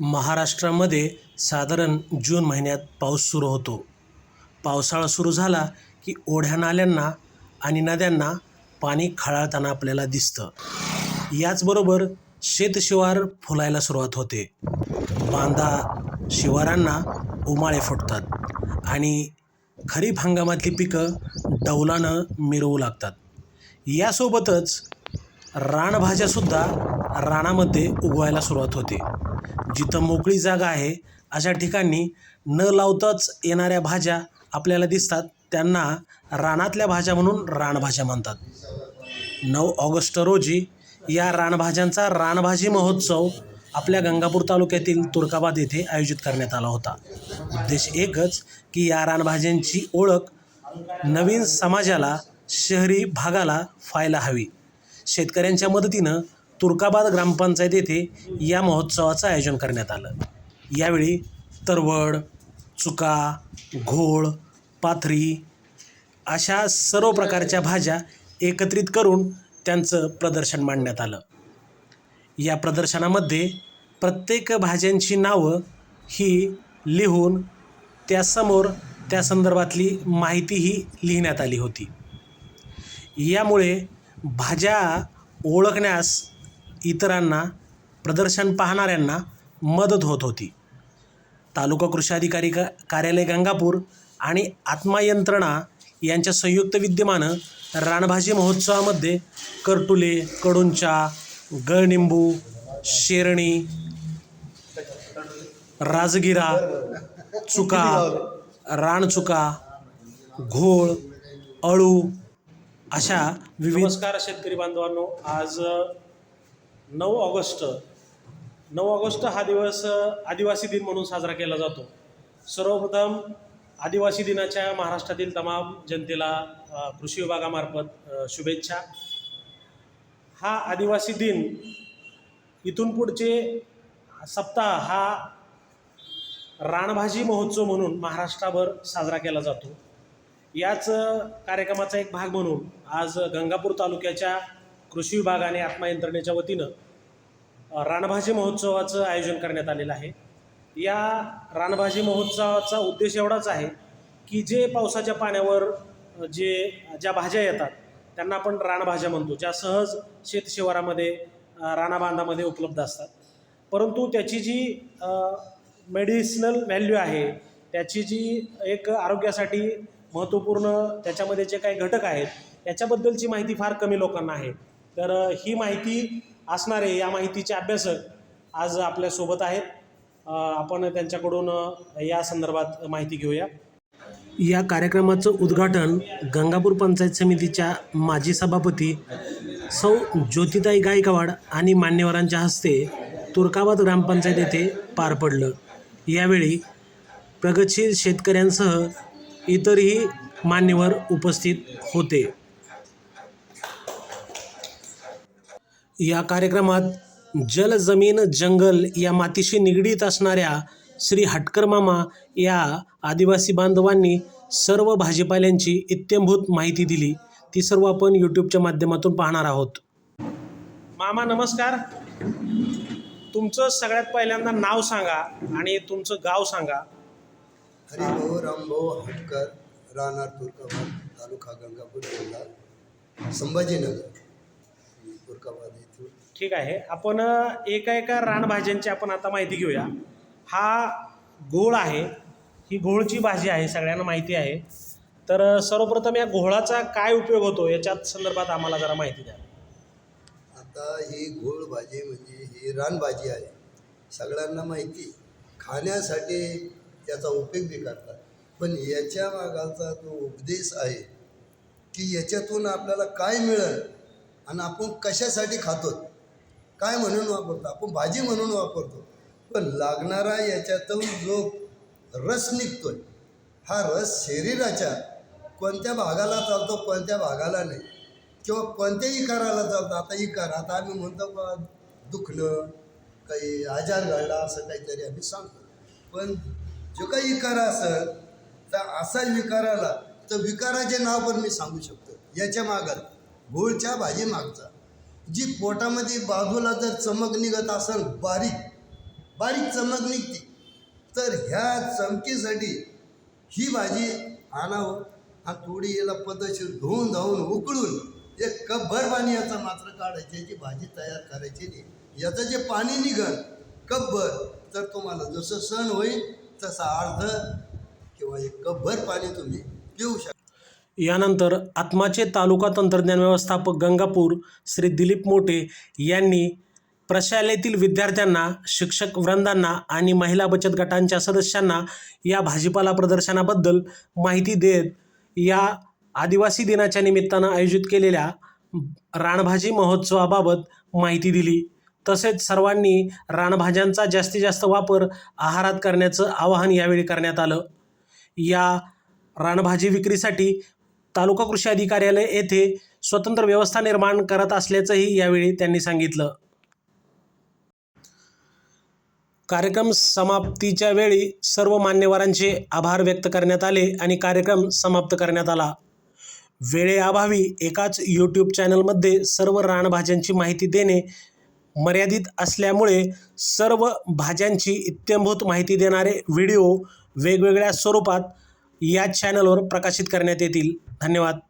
महाराष्ट्रामध्ये साधारण जून महिन्यात पाऊस सुरू होतो. पावसाळा सुरू झाला की ओढ्या नाल्यांना आणि नद्यांना पाणी खळाळताना आपल्याला दिसतं. याचबरोबर शेतशिवार फुलायला सुरुवात होते. बांधा शिवारांना उमाळे फुटतात आणि खरीप हंगामातली पिकं डौलानं मिरवू लागतात. यासोबतच रानभाज्यासुद्धा रानामध्ये उगवायला सुरुवात होते. जिथं मोकळी जागा आहे अशा ठिकाणी न लावताच येणाऱ्या भाज्या आपल्याला दिसतात. त्यांना रानातल्या भाज्या म्हणून रानभाज्या म्हणतात. नऊ ऑगस्ट रोजी या रानभाज्यांचा रानभाजी महोत्सव आपल्या गंगापूर तालुक्यातील तुर्काबाद येथे आयोजित करण्यात आला होता. उद्देश एकच की या रानभाज्यांची ओळख नवीन समाजाला शहरी भागाला व्हायला हवी. शेतकऱ्यांच्या मदतीनं तुर्काबाद ग्रामपंचायत येथे या महोत्सवाचं आयोजन करण्यात आलं. यावेळी तरवड चुका घोळ पाथरी अशा सर्व प्रकारच्या भाज्या एकत्रित करून त्यांचं प्रदर्शन मांडण्यात आलं. या प्रदर्शनामध्ये प्रत्येक भाज्यांची नावं ही लिहून त्यासमोर त्या संदर्भातली माहितीही लिहिण्यात आली होती. यामुळे भाज्या ओळखण्यास इतरांना प्रदर्शन पाहणाऱ्यांना मदत होत होती. तालुका कृषी अधिकारी का कार्यालय गंगापूर आणि आत्मा यंत्रणा यांच्या संयुक्त विद्यमानं रानभाजी महोत्सवामध्ये करटुले कडुंचा गळनिंबू शेरणी राजगिरा चुका रानचुका घोळ अळू अशा विविध नमस्कार शेतकरी बांधवांनो. आज नऊ ऑगस्ट. नऊ ऑगस्ट हा दिवस आदिवासी दिन म्हणून साजरा केला जातो. सर्वप्रथम आदिवासी दिनाच्या महाराष्ट्रातील तमाम जनतेला कृषी विभागामार्फत शुभेच्छा. हा आदिवासी दिन इथून पुढचे सप्ताह हा रानभाजी महोत्सव म्हणून महाराष्ट्राभर साजरा केला जातो. याच कार्यक्रमाचा एक भाग म्हणून आज गंगापूर तालुक्याच्या कृषी विभागाने आणि आत्मा यंत्रणेच्या वतीनं रानभाजी महोत्सवाचं आयोजन करण्यात आलेलं आहे. या रानभाजी महोत्सवाचा उद्देश एवढाच आहे की जे पावसाच्या पाण्यावर जे ज्या भाज्या येतात त्यांना आपण रानभाज्या म्हणतो ज्या सहज शेतशिवारामध्ये रानाबांधामध्ये उपलब्ध असतात. परंतु त्याची जी मेडिसिनल व्हॅल्यू आहे त्याची जी एक आरोग्यासाठी महत्त्वपूर्ण त्याच्यामध्ये जे काही घटक आहेत याच्याबद्दलची माहिती फार कमी लोकांना आहे. तर ही माहिती असणारे या माहितीचे अभ्यासक आज आपल्यासोबत आहेत. आपण त्यांच्याकडून या संदर्भात माहिती घेऊया. या कार्यक्रमाचं उद्घाटन गंगापूर पंचायत समितीच्या माजी सभापती सौ ज्योतिताई गायकवाड आणि मान्यवरांच्या हस्ते तुर्काबाद ग्रामपंचायत येथे पार पडलं. यावेळी प्रगतशील शेतकऱ्यांसह इतरही मान्यवर उपस्थित होते. या कार्यक्रमात जल जमीन जंगल या मातीशी निगडीत असणाऱ्या श्री हटकर मामा या आदिवासी बांधवांनी सर्व भाजीपाल्यांची इत्यंभूत माहिती दिली. ती सर्व आपण यूट्यूबच्या माध्यमातून पाहणार आहोत. मामा नमस्कार. तुमचं सगळ्यात पहिल्यांदा नाव सांगा आणि तुमचं गाव सांगा. हरिभाऊ रामभाऊ हटकर राहणार तुर्काबाद तालुका गंगापूर जिल्हा संभाजीनगर. तुर्काबाद येथून ठीक आहे. आपण एका एका रानभाज्यांची आपण आता माहिती घेऊया. हा घोळ आहे. ही घोळची भाजी आहे सगळ्यांना माहिती आहे. तर सर्वप्रथम या घोळाचा काय उपयोग होतो याच्यात संदर्भात आम्हाला जरा माहिती द्या. आता ही घोळ भाजी म्हणजे ही रानभाजी आहे. सगळ्यांना माहिती. खाण्यासाठी याचा उपयोग बी करतात. पण याच्या मागाचा जो उपदेश आहे की याच्यातून आपल्याला काय मिळेल आणि आपण कशासाठी खातो? काय म्हणून वापरतो? आपण भाजी म्हणून वापरतो. पण लागणारा याच्यातून जो रस निघतोय हा रस शरीराच्या कोणत्या भागाला चालतो कोणत्या भागाला नाही. किंवा कोणत्याही इकाराला चालतं. आता इकार आता आम्ही म्हणतो बा दुखणं काही आजार घडला असं काहीतरी आम्ही सांगतो. पण जो काही इकार असेल तर असा विकाराला तर विकाराचे नाव पण मी सांगू शकतो. याच्या मागात गुळच्या भाजी मागचा जी पोटामध्ये बाजूला जर चमक निघत असेल बारीक बारीक चमक निघते तर ह्या चमकीसाठी ही भाजी आणावं आणि थोडी याला पद्धतशीर धुवून धावून उकळून एक कपभर पाणी याचा मात्र काढायची याची भाजी तयार करायची नाही. याचं जे पाणी निघल कपभर तर तुम्हाला जसं सण होईल तसं अर्ध किंवा एक कपभर पाणी तुम्ही पिऊ शकता. यानंतर आत्माचे तालुका तंत्रज्ञान व्यवस्थापक गंगापूर श्री दिलीप मोठे यांनी प्रशालेतील विद्यार्थ्यांना शिक्षक वृंदांना आणि महिला बचत गटांच्या सदस्यांना या भाजीपाला प्रदर्शनाबद्दल माहिती देत या आदिवासी दिनाच्या निमित्तानं आयोजित केलेल्या रानभाजी महोत्सवाबाबत माहिती दिली. तसेच सर्वांनी रानभाज्यांचा जास्तीत जास्त वापर आहारात करण्याचं आवाहन यावेळी करण्यात आलं. या रानभाजी विक्रीसाठी तालुका कृषी अधिकार्यालय येथे स्वतंत्र व्यवस्था निर्माण करत असल्याचंही यावेळी त्यांनी सांगितलं. कार्यक्रम समाप्तीच्या वेळी सर्व मान्यवरांचे आभार व्यक्त करण्यात आले आणि कार्यक्रम समाप्त करण्यात आला. वेळेअभावी एकाच यूट्यूब चॅनलमध्ये सर्व रानभाज्यांची माहिती देणे मर्यादित असल्यामुळे सर्व भाज्यांची इत्यंभूत माहिती देणारे व्हिडिओ वेगवेगळ्या स्वरूपात या चॅनलवर प्रकाशित करण्यात येतील. धन्यवाद.